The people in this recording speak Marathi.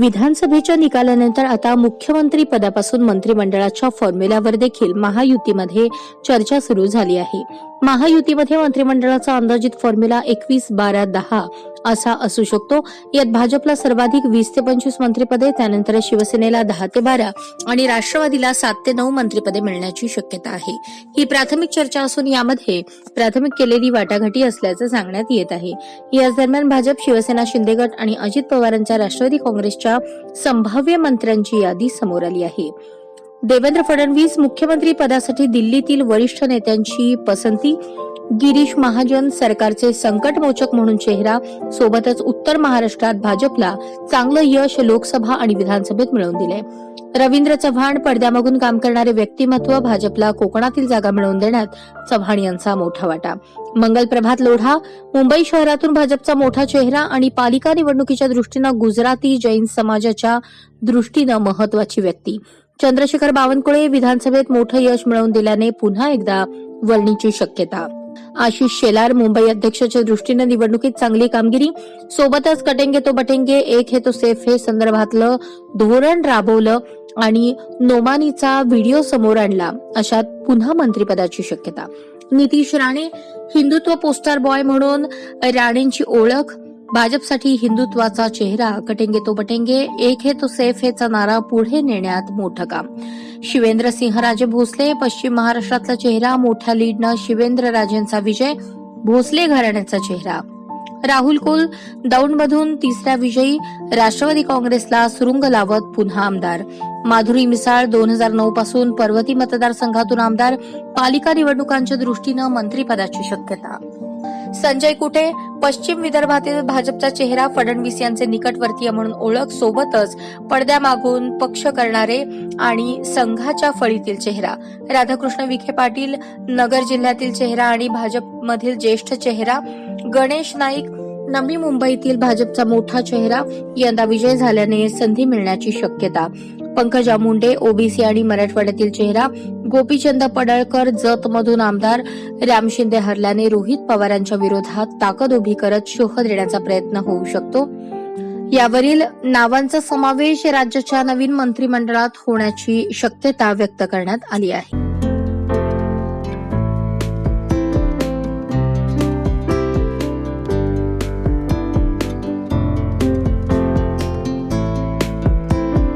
विधानसभेच्या निकालानंतर आता मुख्यमंत्री पदापासून मंत्रिमंडळाच्या फॉर्म्युल्यावर देखील महायुतीमध्ये चर्चा सुरू झाली आहे. महायुतीमध्ये मंत्रिमंडळाचा अंदाजित फॉर्म्युला एकवीस बारा दहा असा असू शकतो. यात भाजपला सर्वाधिक वीस ते पंचवीस मंत्रिपदे त्यानंतर शिवसेनेला दहा ते बारा आणि राष्ट्रवादीला सात ते नऊ मंत्रिपदे मिळण्याची शक्यता आहे. ही प्राथमिक चर्चा असून यामध्ये प्राथमिक केलेली वाटाघाटी असल्याचं सांगण्यात येत आहे. याच दरम्यान भाजप शिवसेना शिंदे गट आणि अजित पवारांच्या राष्ट्रवादी काँग्रेसच्या संभाव्य मंत्र्यांची यादी समोर आली आहे. देवेंद्र फडणवीस मुख्यमंत्री पदासाठी दिल्लीतील वरिष्ठ नेत्यांची पसंती गिरीश महाजन सरकारचे संकटमोचक म्हणून चेहरा सोबतच उत्तर महाराष्ट्रात भाजपला चांगलं यश लोकसभा आणि विधानसभेत मिळवून दिले रवींद्र चव्हाण पडद्यामागून काम करणारे व्यक्तिमत्व भाजपला कोकणातील जागा मिळवून देण्यात चव्हाण यांचा मोठा वाटा. मंगल प्रभात लोढा मुंबई शहरातून भाजपचा मोठा चेहरा आणि पालिका निवडणुकीच्या दृष्टीनं गुजराती जैन समाजाच्या दृष्टीनं महत्वाची व्यक्ती. चंद्रशेखर बावनकुळे विधानसभेत मोठं यश मिळवून दिल्याने पुन्हा एकदा वर्णीची शक्यता. आशिष शेलार मुंबई अध्यक्षाच्या दृष्टीनं निवडणुकीत चांगली कामगिरी. सोबतच कटेंगे तो बटेंगे एक हे तो सेफ. हे संदर्भातलं धोरण राबवलं आणि नोमानीचा व्हिडिओ समोर आणला. अशात पुन्हा मंत्रिपदाची शक्यता. नितीश राणे हिंदुत्व पोस्टर बॉय म्हणून राणेंची ओळख. भाजपसाठी हिंदुत्वाचा चेहरा कटेंगे तो बटेंगे एक हे तो सेफ हेचा नारा पुढे नेण्यात मोठं काम. शिवेंद्र सिंहराजे भोसले पश्चिम महाराष्ट्रातला चेहरा मोठ्या लीडनं शिवेंद्र राजेंचा विजय भोसले घराण्याचा चेहरा. राहुल कुल दौंडमधून तिसऱ्या विजयी राष्ट्रवादी काँग्रेसला सुरुंग लावत पुन्हा आमदार. माधुरी मिसाळ दोन हजार नऊ पासून पर्वती मतदारसंघातून आमदार. पालिका निवडणुकांच्या दृष्टीनं मंत्रिपदाची शक्यता. संजय कुटे पश्चिम विदर्भातील भाजपचा चेहरा फडणवीस यांचे निकटवर्तीय म्हणून ओळख सोबतच पडद्यामागून पक्ष करणारे आणि संघाच्या फळीतील चेहरा. राधाकृष्ण विखे पाटील नगर जिल्ह्यातील चेहरा आणि भाजपमधील ज्येष्ठ चेहरा. गणेश नाईक नवी मुंबईतील भाजपचा मोठा चेहरा. यंदा विजय झाल्याने संधी मिळण्याची शक्यता. पंकजा मुंडे ओबीसी आणि मराठवाड्यातील चेहरा गोपीचंद पडळकर जत मधून आमदार राम शिंदे हरल्याने रोहित पवारांच्या विरोधात ताकद उभी करत शोध देण्याचा प्रयत्न होऊ शकतो. यावरील नावांचा समावेश राज्याच्या नवीन मंत्रिमंडळात होण्याची शक्यता व्यक्त करण्यात आली आहे.